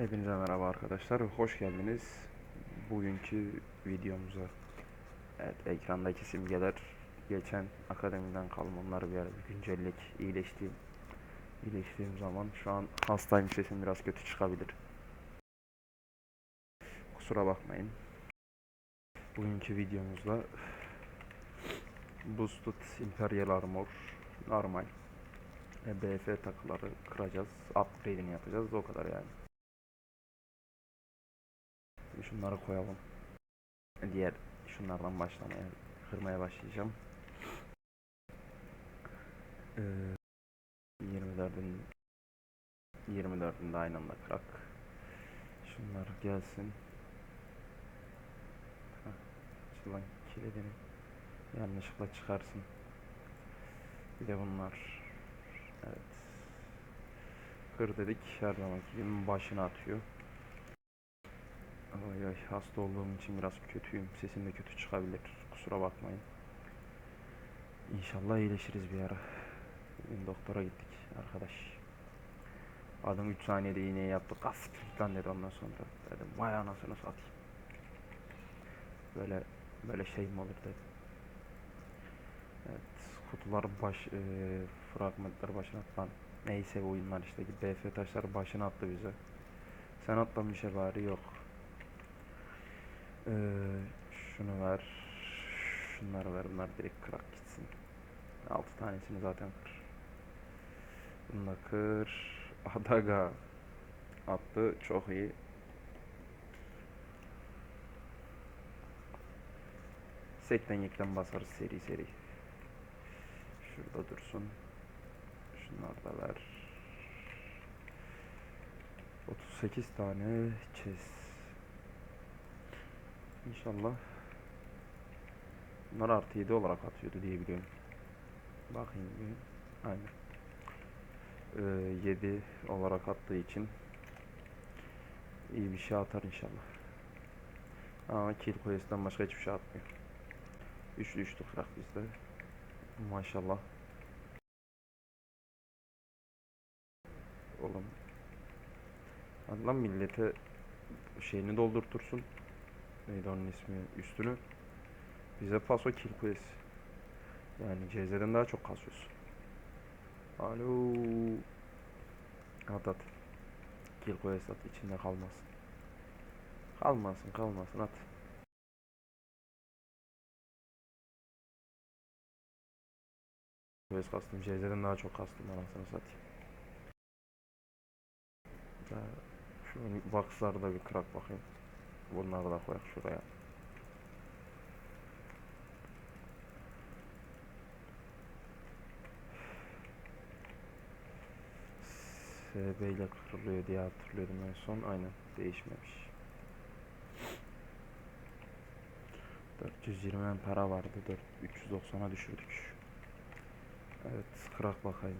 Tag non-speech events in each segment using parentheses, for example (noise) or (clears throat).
Hepinize merhaba arkadaşlar. Hoş geldiniz. Bugünkü videomuza. Evet, ekrandaki simgeler geçen akademiden kalma onları bir ara bir güncellik iyileştiğim iyileştiğim zaman şu an hastayım sesim biraz kötü çıkabilir. Kusura bakmayın. Bugünkü videomuzda Boosted Imperial Armor normal e, BF takıları kıracağız. Upgrade'ini yapacağız. O kadar yani. Şunları koyalım. Diğer şunlardan başlamaya, kırmaya başlayacağım. Ee, 24'ün 24'ünde aynı anda kırak. Şunlar gelsin. Heh, Şuradan kilidini yanlışlıkla çıkarsın. Bir de bunlar. Evet. Kır dedik her zamanki başına atıyor. Ay ay hasta olduğum için biraz kötüyüm. Sesim de kötü çıkabilir. Kusura bakmayın. İnşallah iyileşiriz bir ara. Bugün doktora gittik arkadaş. Adam 3 saniyede iğneyi yaptı. Kasıt lan dedi ondan sonra. Dedim vay anasını satayım. Böyle böyle şey mi olur dedim. Evet kutular baş e, fragmentler başına atılan neyse oyunlar işte BF taşları başına attı bize. Sen atlamış şey bari yok. Ee, şunu ver. Şunları ver. Bunlar direkt kırak gitsin. 6 tanesini zaten kır. Bunu da kır. (laughs) Adaga attı. Çok iyi. Sekten yekten basarız seri seri. Şurada dursun. Şunları da ver. 38 tane chest. İnşallah. Bunlar artı 7 olarak atıyordu diye biliyorum. Bakayım. Aynen. Ee, 7 olarak attığı için iyi bir şey atar inşallah. Ama kill quest'ten başka hiçbir şey atmıyor. Üçlü üçlü kırak bizde. Maşallah. Oğlum. Hadi lan millete şeyini doldurtursun neydi onun ismi üstünü bize paso kill quest yani CZ'den daha çok kasıyorsun. Alo. At at. Kill quest at içinde kalmasın. Kalmasın kalmasın at. Quest kastım CZ'den daha çok kastım anasını satayım. Daha şu box'larda bir kırak bakayım. Bunları da koyak şuraya. SB ile kırılıyor diye hatırlıyorum en son. Aynen değişmemiş. 420 para vardı. 390'a düşürdük. Evet, kırak bakayım.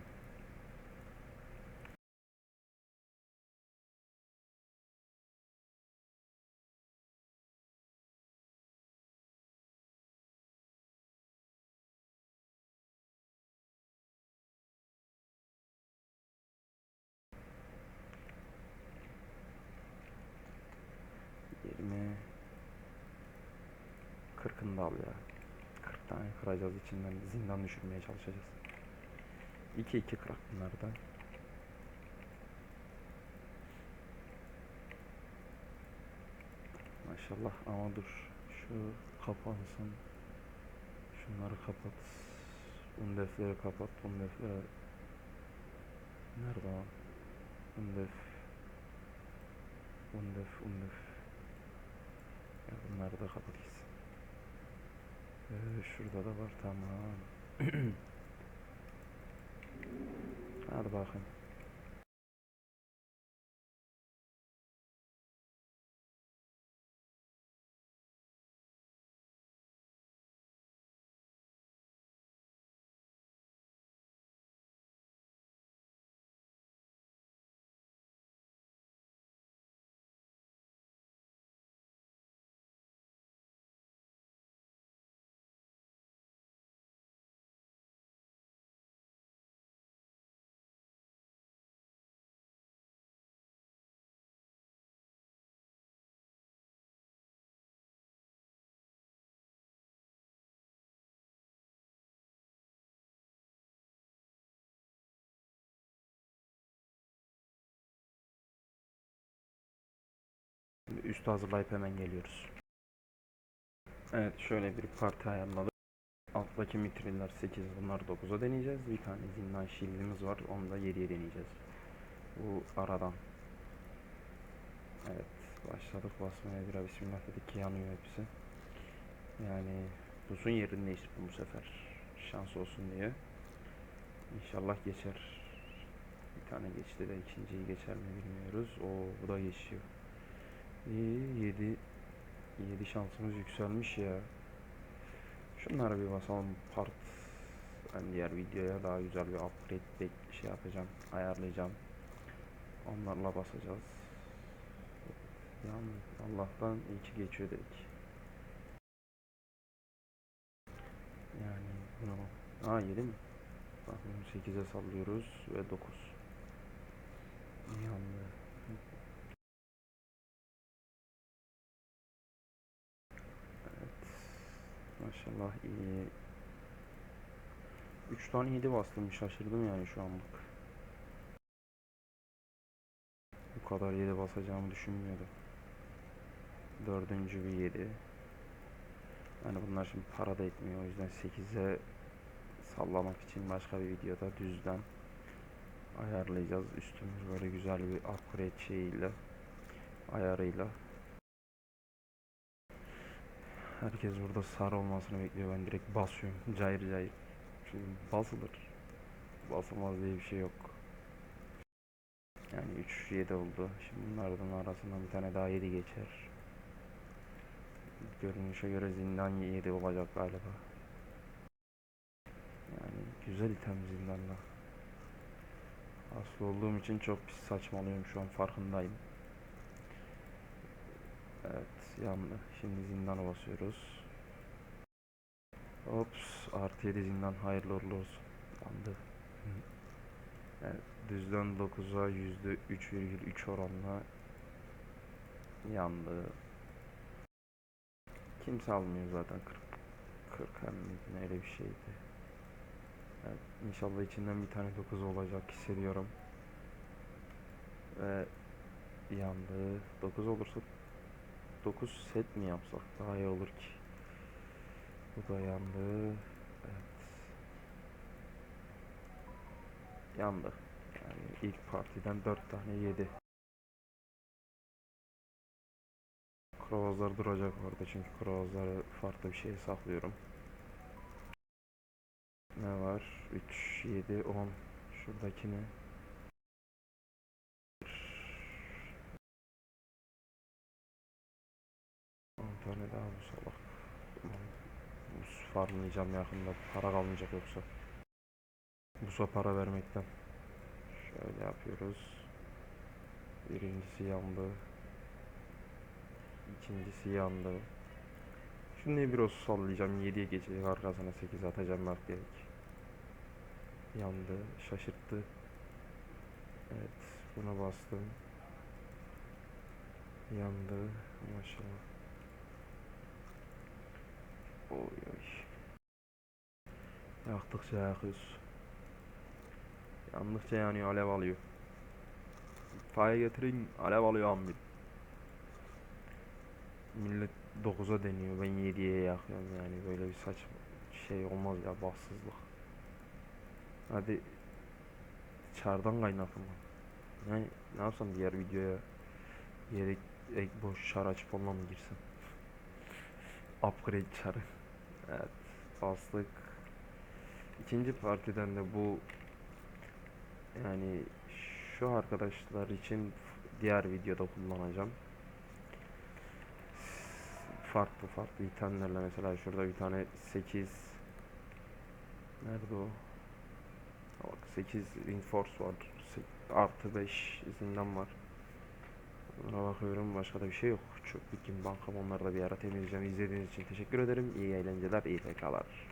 Al ya. 40 tane kıracağız içinden zindan düşürmeye çalışacağız. 2 2 kırak bunlardan. Maşallah ama dur. Şu kapansın. Şunları kapat. Undefleri kapat. Undefleri Nerede o? Undef Undef Undef ya bunları da kapat gitsin. Ee, şurada da var tamam. (clears throat) Hadi bakayım. Şimdi üstü hazırlayıp hemen geliyoruz. Evet şöyle bir parti ayarladık. Alttaki mitriller 8 bunlar 9'a deneyeceğiz. Bir tane zindan shield'imiz var onu da 7'ye deneyeceğiz. Bu aradan. Evet başladık basmaya bir bismillah dedik yanıyor hepsi. Yani Buzun yerini değiştirdim bu sefer. Şans olsun diye. İnşallah geçer. Bir tane geçti de ikinciyi geçer mi bilmiyoruz. O bu da geçiyor. İyi 7 7 şansımız yükselmiş ya. Şunlara bir basalım part. Ben diğer videoya daha güzel bir upgrade şey yapacağım, ayarlayacağım. Onlarla basacağız. Yani Allah'tan iyi ki geçiyor dedik. Yani bak. Aa 7 mi? Bak bunu 8'e sallıyoruz ve 9. Yandı. Evet. Maşallah iyi. 3 tane 7 bastım şaşırdım yani şu anlık. Bu kadar 7 basacağımı düşünmüyordum. Dördüncü bir 7. Yani bunlar şimdi para da etmiyor o yüzden 8'e sallamak için başka bir videoda düzden ayarlayacağız. Üstümüz böyle güzel bir upgrade şeyiyle ayarıyla. Herkes burada sarı olmasını bekliyor. Ben direkt basıyorum. Cayır cayır. Şimdi basılır. Basılmaz diye bir şey yok. Yani 3 7 oldu. Şimdi bunlardan arasından bir tane daha 7 geçer. Görünüşe göre zindan 7 olacak galiba. Yani güzel item zindanda. Hasta olduğum için çok pis saçmalıyorum şu an farkındayım. Evet yandı. Şimdi zindana basıyoruz. Ops artı 7 zindan hayırlı uğurlu olsun. Yandı. Yani düzden 9'a yüzde 3,3 oranla yandı. Kimse almıyor zaten 40 40 hem de öyle bir şeydi. Evet, inşallah içinden bir tane 9 olacak hissediyorum. Ve yandı. 9 olursa 9 set mi yapsak daha iyi olur ki. Bu da yandı. Evet. Yandı. Yani ilk partiden 4 tane yedi. Krovazlar duracak orada çünkü krovazları farklı bir şeye saklıyorum. Ne var? 3, 7, 10. Şuradaki ne? On tane daha bu. Aman, Buz farmlayacağım yakında. Para kalmayacak yoksa. Busa para vermekten. Şöyle yapıyoruz. Birincisi yandı. İkincisi yandı. Şimdi bir o sallayacağım. 7'ye geçecek. Arkasına 8 atacağım bak gerek. Yandı. Şaşırttı. Evet. Buna bastım. Yandı. Maşallah. Oy oy. Yaktıkça yakıyoruz. Yandıkça yanıyor. Alev alıyor. İtfaiye getirin. Alev alıyor ambil. Millet 9'a deniyor. Ben 7'ye yakıyorum yani. Böyle bir saçma şey olmaz ya. Bahtsızlık. Hadi çardan kaynatın. Yani ne yapsam diğer videoya yere boş çar açıp onunla mı girsem? Upgrade çarı. Evet. Bastık. İkinci partiden de bu yani şu arkadaşlar için diğer videoda kullanacağım. Farklı farklı itemlerle mesela şurada bir tane 8 Nerede o? Bak 8 reinforce var. Artı 5 izinden var. Buna bakıyorum başka da bir şey yok. Çöplük gibi bankam onları da bir ara temizleyeceğim. İzlediğiniz için teşekkür ederim. İyi eğlenceler, iyi PK'lar.